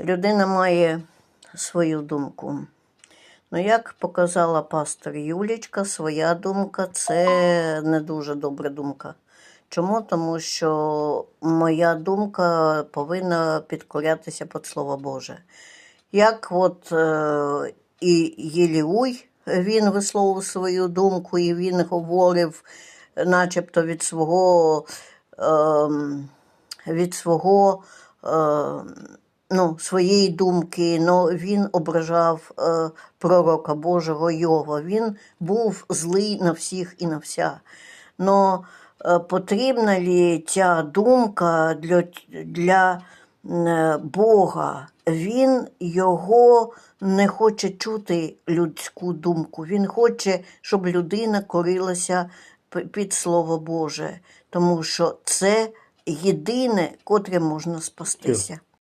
Людина має свою думку. Ну, як показала пастор Юлічка, своя думка це не дуже добра думка. Чому? Тому що моя думка повинна підкорятися під Слово Боже. Як от е, і Єліуй, він висловив свою думку, і він говорив, начебто від свого, ем, від свого ем, ну, своєї думки, но він ображав е, пророка Божого Йова. Він був злий на всіх і на вся. Но е, потрібна ли ця думка для, для е, Бога? Він його не хоче чути людську думку. Він хоче, щоб людина корилася під Слово Боже, тому що це єдине, котре можна спастися.